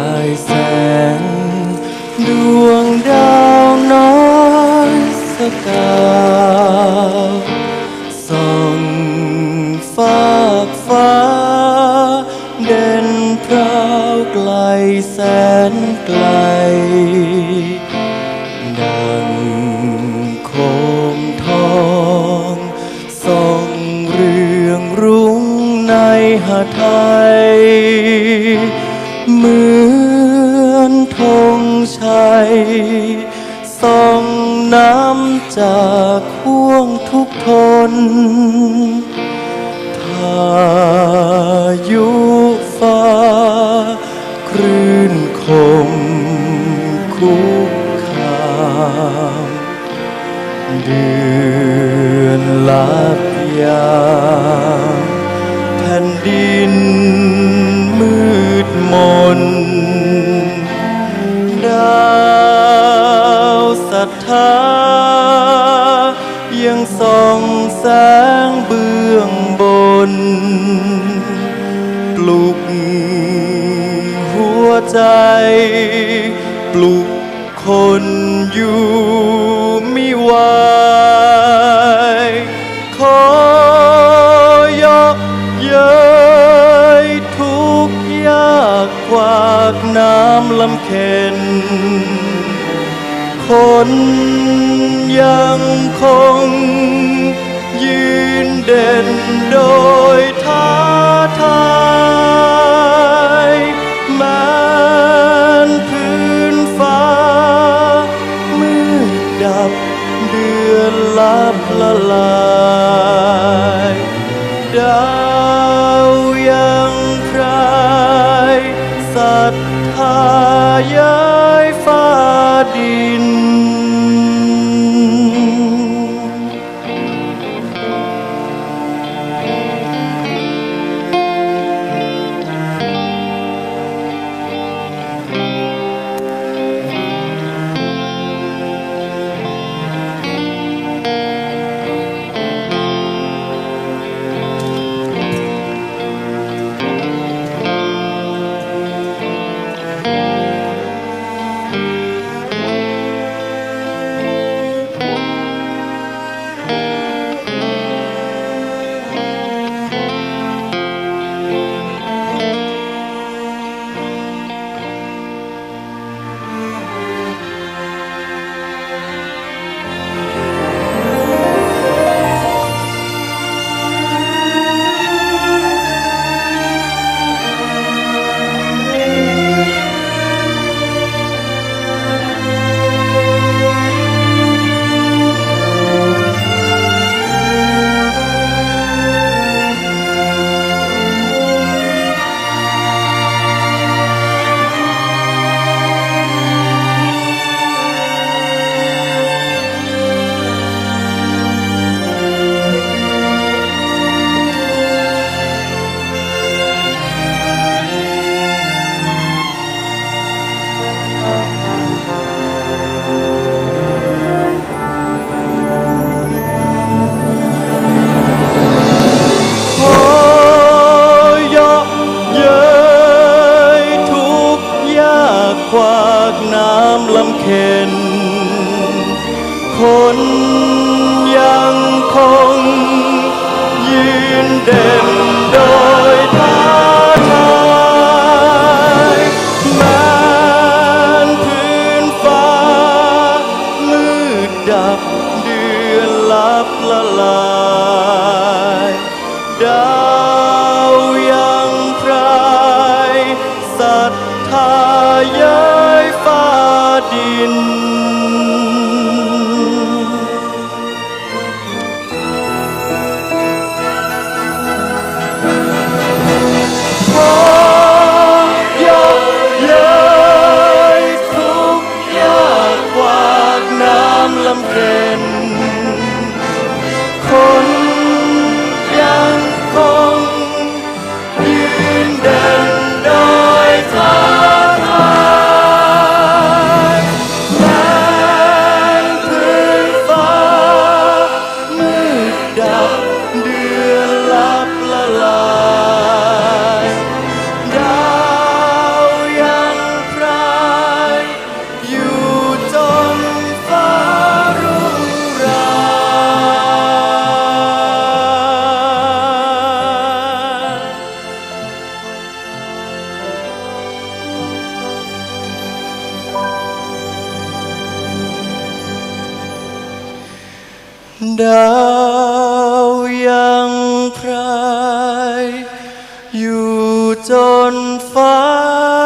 ายแสง ดวงดาวน้อยสกาวส่องฟากฟ้า เด่นพราวไกลแสนไกล ดังโคมทองส่องเรืองรุ้งในหาไทย ชัยส่องน้ำจากห่วงทุกทนพายุฟ้าคลื่นคมคุกคามเดือนลับยาา ยังส่องแสงเบื้องบน ปลุกหัวใจ ปลุกคนอยู่ไม่ไหวขอยกเย้ยทุกยากกวากน้ำลำเค็น คนยังคง ยืนเด่นโดยท้าทายแม้นพื้นฟ้า มืดดับเดือนลับละลายดาวยังพรายศรัทธาย้า เค็นคนยังคงยืนเด่นโดยท้าทายแม้นพื้นฟ้ามืดดับเดือนลับละลาย ดาวยังพรายอยู่จนฟ้า